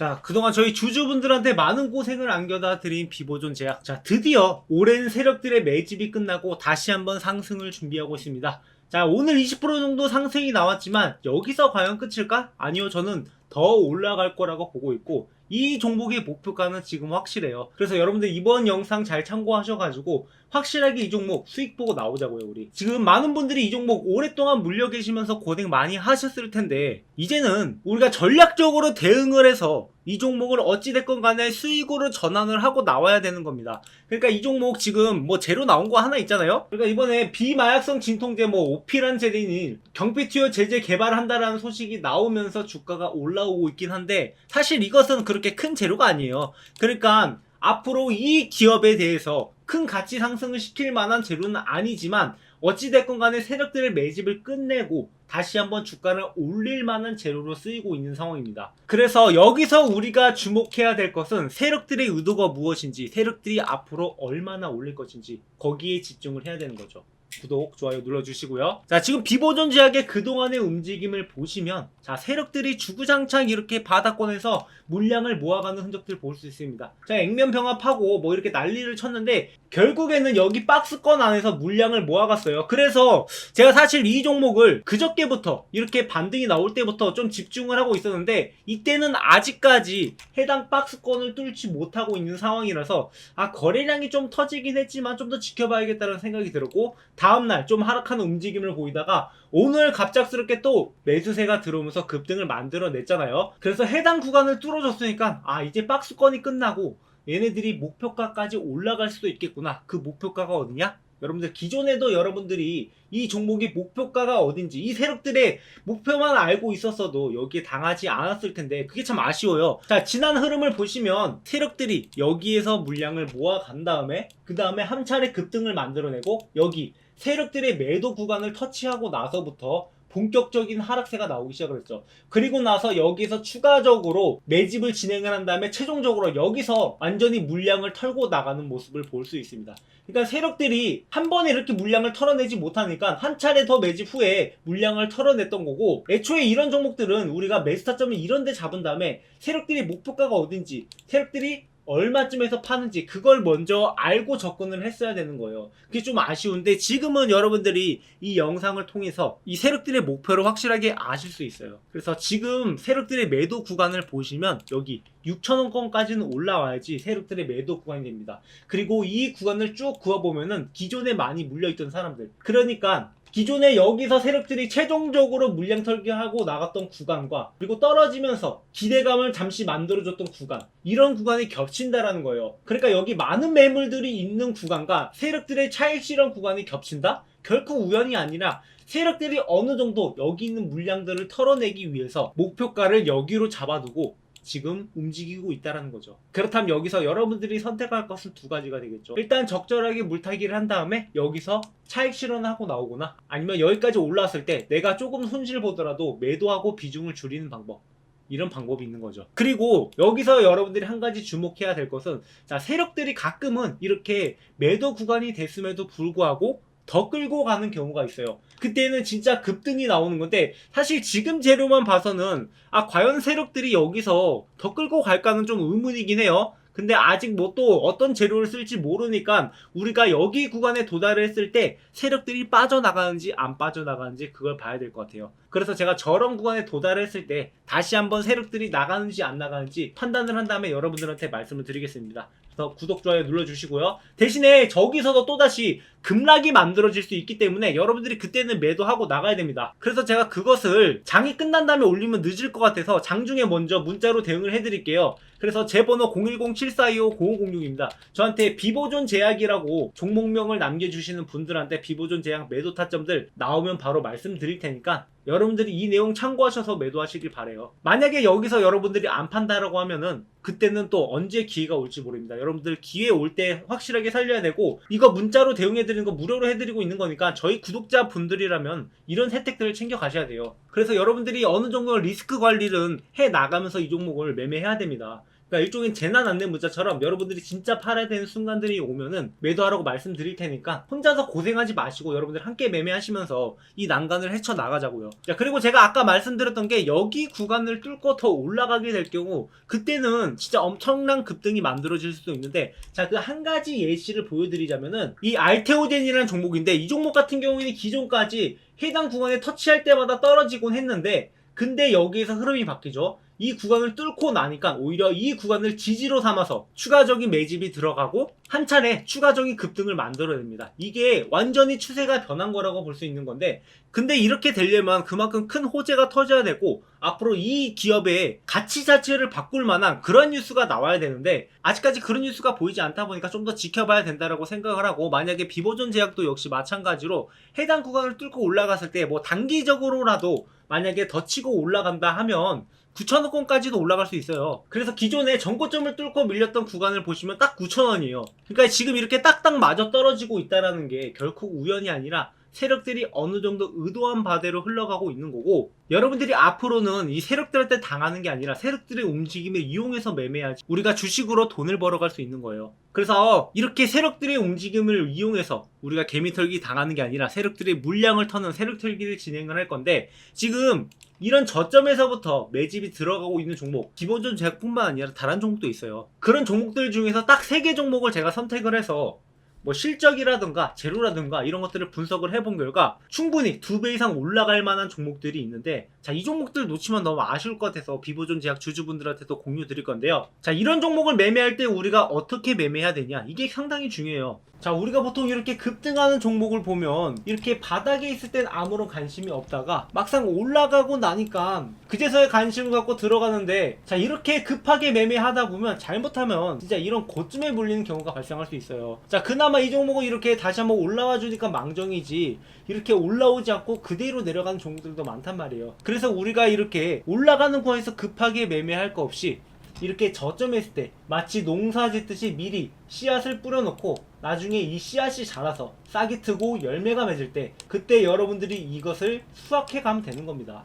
자, 그동안 저희 주주분들한테 많은 고생을 안겨다 드린 비보존 제약. 자, 드디어 오랜 세력들의 매집이 끝나고 다시 한번 상승을 준비하고 있습니다. 자, 오늘 20% 정도 상승이 나왔지만 여기서 과연 끝일까? 아니요, 저는 더 올라갈 거라고 보고 있고 이 종목의 목표가는 지금 확실해요. 그래서 여러분들 이번 영상 잘 참고하셔가지고 확실하게 이 종목 수익 보고 나오자고요, 우리. 지금 많은 분들이 이 종목 오랫동안 물려 계시면서 고생 많이 하셨을 텐데 이제는 우리가 전략적으로 대응을 해서 이 종목을 어찌됐건 간에 수익으로 전환을 하고 나와야 되는 겁니다. 그러니까 이 종목 지금 뭐 제로 나온 거 하나 있잖아요? 그러니까 이번에 비마약성 진통제 뭐 오피란 제린이 경피투여 제제 개발한다라는 소식이 나오면서 주가가 올라 오고 있긴 한데 사실 이것은 그렇게 큰 재료가 아니에요. 그러니까 앞으로 이 기업에 대해서 큰 가치 상승을 시킬 만한 재료는 아니지만 어찌됐건 간에 세력들의 매집을 끝내고 다시 한번 주가를 올릴 만한 재료로 쓰이고 있는 상황입니다. 그래서 여기서 우리가 주목해야 될 것은 세력들의 의도가 무엇인지, 세력들이 앞으로 얼마나 올릴 것인지 거기에 집중을 해야 되는 거죠. 구독, 좋아요 눌러주시고요. 자, 지금 비보존 제약의 그동안의 움직임을 보시면, 자, 세력들이 주구장창 이렇게 바닥권에서 물량을 모아가는 흔적들 볼 수 있습니다. 자, 액면 병합하고 뭐 이렇게 난리를 쳤는데, 결국에는 여기 박스권 안에서 물량을 모아갔어요. 그래서 제가 사실 이 종목을 그저께부터 이렇게 반등이 나올 때부터 좀 집중을 하고 있었는데, 이때는 아직까지 해당 박스권을 뚫지 못하고 있는 상황이라서, 아, 거래량이 좀 터지긴 했지만 좀 더 지켜봐야겠다는 생각이 들었고, 다음날 좀 하락하는 움직임을 보이다가 오늘 갑작스럽게 또 매수세가 들어오면서 급등을 만들어냈잖아요. 그래서 해당 구간을 뚫어줬으니까 아 이제 박스권이 끝나고 얘네들이 목표가까지 올라갈 수도 있겠구나. 그 목표가가 어디냐? 여러분들 기존에도 여러분들이 이 종목의 목표가가 어딘지 이 세력들의 목표만 알고 있었어도 여기에 당하지 않았을 텐데 그게 참 아쉬워요. 자 지난 흐름을 보시면 세력들이 여기에서 물량을 모아간 다음에 그 다음에 한 차례 급등을 만들어내고 여기 세력들의 매도 구간을 터치하고 나서부터 본격적인 하락세가 나오기 시작을 했죠. 그리고 나서 여기서 추가적으로 매집을 진행을 한 다음에 최종적으로 여기서 완전히 물량을 털고 나가는 모습을 볼 수 있습니다. 그러니까 세력들이 한 번에 이렇게 물량을 털어내지 못하니까 한 차례 더 매집 후에 물량을 털어냈던 거고 애초에 이런 종목들은 우리가 매스타점을 이런 데 잡은 다음에 세력들이 목표가가 어딘지 세력들이 얼마쯤에서 파는지 그걸 먼저 알고 접근을 했어야 되는 거예요. 그게 좀 아쉬운데 지금은 여러분들이 이 영상을 통해서 이 세력들의 목표를 확실하게 아실 수 있어요. 그래서 지금 세력들의 매도 구간을 보시면 여기 6천원권까지는 올라와야지 세력들의 매도 구간이 됩니다. 그리고 이 구간을 쭉 그어보면은 기존에 많이 물려있던 사람들. 그러니까 기존에 여기서 세력들이 최종적으로 물량 털기하고 나갔던 구간과 그리고 떨어지면서 기대감을 잠시 만들어줬던 구간 이런 구간이 겹친다라는 거예요. 그러니까 여기 많은 매물들이 있는 구간과 세력들의 차익 실현 구간이 겹친다? 결코 우연이 아니라 세력들이 어느 정도 여기 있는 물량들을 털어내기 위해서 목표가를 여기로 잡아두고 지금 움직이고 있다라는 거죠. 그렇다면 여기서 여러분들이 선택할 것은 두 가지가 되겠죠. 일단 적절하게 물타기를 한 다음에 여기서 차익 실현하고 나오거나 아니면 여기까지 올라왔을 때 내가 조금 손실 보더라도 매도하고 비중을 줄이는 방법. 이런 방법이 있는 거죠. 그리고 여기서 여러분들이 한 가지 주목해야 될 것은 자, 세력들이 가끔은 이렇게 매도 구간이 됐음에도 불구하고 더 끌고 가는 경우가 있어요. 그때는 진짜 급등이 나오는 건데 사실 지금 재료만 봐서는 아 과연 세력들이 여기서 더 끌고 갈까는 좀 의문이긴 해요. 근데 아직 뭐 또 어떤 재료를 쓸지 모르니까 우리가 여기 구간에 도달을 했을 때 세력들이 빠져나가는지 안 빠져나가는지 그걸 봐야 될 것 같아요. 그래서 제가 저런 구간에 도달했을 때 다시 한번 세력들이 나가는지 안 나가는지 판단을 한 다음에 여러분들한테 말씀을 드리겠습니다. 그래서 구독, 좋아요 눌러주시고요. 대신에 저기서도 또다시 급락이 만들어질 수 있기 때문에 여러분들이 그때는 매도하고 나가야 됩니다. 그래서 제가 그것을 장이 끝난 다음에 올리면 늦을 것 같아서 장중에 먼저 문자로 대응을 해드릴게요. 그래서 제 번호 010-7425-0506입니다. 저한테 비보존 제약이라고 종목명을 남겨주시는 분들한테 비보존 제약 매도 타점들 나오면 바로 말씀드릴 테니까 여러분들이 이 내용 참고하셔서 매도하시길 바래요. 만약에 여기서 여러분들이 안 판다라고 하면은 그때는 또 언제 기회가 올지 모릅니다. 여러분들 기회 올 때 확실하게 살려야 되고 이거 문자로 대응해 드리는 거 무료로 해 드리고 있는 거니까 저희 구독자 분들이라면 이런 혜택들을 챙겨 가셔야 돼요. 그래서 여러분들이 어느 정도 리스크 관리는 해 나가면서 이 종목을 매매해야 됩니다. 그러니까 일종의 재난 안내 문자처럼 여러분들이 진짜 팔아야 되는 순간들이 오면은 매도하라고 말씀드릴 테니까 혼자서 고생하지 마시고 여러분들 함께 매매하시면서 이 난간을 헤쳐 나가자고요. 자 그리고 제가 아까 말씀드렸던 게 여기 구간을 뚫고 더 올라가게 될 경우 그때는 진짜 엄청난 급등이 만들어질 수도 있는데 자 그 한 가지 예시를 보여드리자면은 이 알테오젠이라는 종목인데 이 종목 같은 경우에는 기존까지 해당 구간에 터치할 때마다 떨어지곤 했는데 근데 여기에서 흐름이 바뀌죠. 이 구간을 뚫고 나니까 오히려 이 구간을 지지로 삼아서 추가적인 매집이 들어가고 한 차례 추가적인 급등을 만들어냅니다. 이게 완전히 추세가 변한 거라고 볼 수 있는 건데 근데 이렇게 되려면 그만큼 큰 호재가 터져야 되고 앞으로 이 기업의 가치 자체를 바꿀 만한 그런 뉴스가 나와야 되는데 아직까지 그런 뉴스가 보이지 않다 보니까 좀 더 지켜봐야 된다라고 생각을 하고 만약에 비보존 제약도 역시 마찬가지로 해당 구간을 뚫고 올라갔을 때 뭐 단기적으로라도 만약에 더 치고 올라간다 하면 9,000원권까지도 올라갈 수 있어요. 그래서 기존에 전고점을 뚫고 밀렸던 구간을 보시면 딱 9,000원이에요. 그러니까 지금 이렇게 딱딱 맞아 떨어지고 있다라는 게 결코 우연이 아니라 세력들이 어느 정도 의도한 바대로 흘러가고 있는 거고 여러분들이 앞으로는 이 세력들한테 당하는 게 아니라 세력들의 움직임을 이용해서 매매하지 우리가 주식으로 돈을 벌어갈 수 있는 거예요. 그래서 이렇게 세력들의 움직임을 이용해서 우리가 개미털기 당하는 게 아니라 세력들의 물량을 터는 세력털기를 진행을 할 건데 지금 이런 저점에서부터 매집이 들어가고 있는 종목 기본적인 제약뿐만 아니라 다른 종목도 있어요. 그런 종목들 중에서 딱세개 종목을 제가 선택을 해서 뭐 실적이라든가 재료라든가 이런 것들을 분석을 해본 결과 충분히 두 배 이상 올라갈 만한 종목들이 있는데 자 이 종목들 놓치면 너무 아쉬울 것 같아서 비보존 제약 주주분들한테도 공유 드릴 건데요. 자 이런 종목을 매매할 때 우리가 어떻게 매매해야 되냐? 이게 상당히 중요해요. 자 우리가 보통 이렇게 급등하는 종목을 보면 이렇게 바닥에 있을 땐 아무런 관심이 없다가 막상 올라가고 나니까 그제서야 관심을 갖고 들어가는데 자 이렇게 급하게 매매하다 보면 잘못하면 진짜 이런 고쯤에 물리는 경우가 발생할 수 있어요. 자 그나마 이 종목은 이렇게 다시 한번 올라와 주니까 망정이지 이렇게 올라오지 않고 그대로 내려가는 종목들도 많단 말이에요 그래서 우리가 이렇게 올라가는 구간에서 급하게 매매할 거 없이 이렇게 저점했을 때 마치 농사 짓듯이 미리 씨앗을 뿌려놓고 나중에 이 씨앗이 자라서 싹이 트고 열매가 맺을 때 그때 여러분들이 이것을 수확해 가면 되는 겁니다.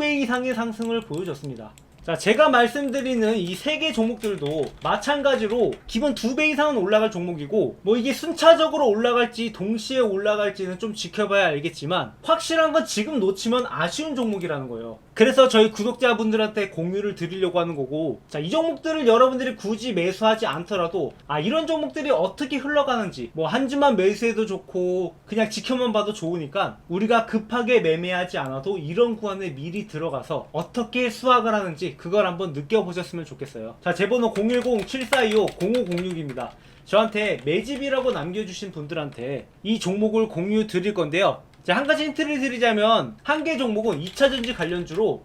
배 이상의 상승을 보여줬습니다. 자, 제가 말씀드리는 이 세 개 종목들도 마찬가지로 기본 두 배 이상은 올라갈 종목이고, 뭐 이게 순차적으로 올라갈지 동시에 올라갈지는 좀 지켜봐야 알겠지만, 확실한 건 지금 놓치면 아쉬운 종목이라는 거예요. 그래서 저희 구독자분들한테 공유를 드리려고 하는 거고, 자, 이 종목들을 여러분들이 굳이 매수하지 않더라도, 아, 이런 종목들이 어떻게 흘러가는지, 뭐 한 주만 매수해도 좋고, 그냥 지켜만 봐도 좋으니까, 우리가 급하게 매매하지 않아도 이런 구간에 미리 들어가서 어떻게 수확을 하는지, 그걸 한번 느껴보셨으면 좋겠어요. 자, 제 번호 010-7425-0506입니다. 저한테 매집이라고 남겨주신 분들한테 이 종목을 공유 드릴 건데요. 자, 한 가지 힌트를 드리자면, 한 개 종목은 2차전지 관련주로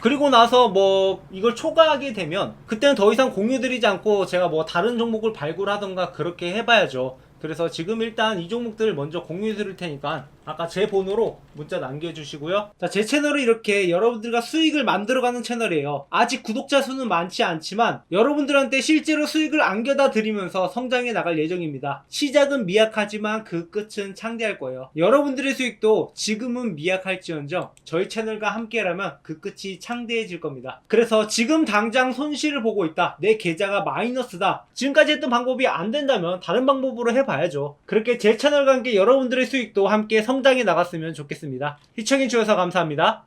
그리고 나서 뭐 이걸 초과하게 되면 그때는 더 이상 공유드리지 않고 제가 뭐 다른 종목을 발굴하던가 그렇게 해봐야죠. 그래서 지금 일단 이 종목들 먼저 공유해 드릴 테니까 아까 제 번호로 문자 남겨주시고요. 자, 제 채널은 이렇게 여러분들과 수익을 만들어가는 채널이에요. 아직 구독자 수는 많지 않지만 여러분들한테 실제로 수익을 안겨다 드리면서 성장해 나갈 예정입니다. 시작은 미약하지만 그 끝은 창대할 거예요. 여러분들의 수익도 지금은 미약할지언정 저희 채널과 함께라면 그 끝이 창대해질 겁니다. 그래서 지금 당장 손실을 보고 있다. 내 계좌가 마이너스다. 지금까지 했던 방법이 안 된다면 다른 방법으로 해봐야죠. 그렇게 제 채널과 함께 여러분들의 수익도 함께 성장해 나갔으면 좋겠습니다. 시청해주셔서 감사합니다.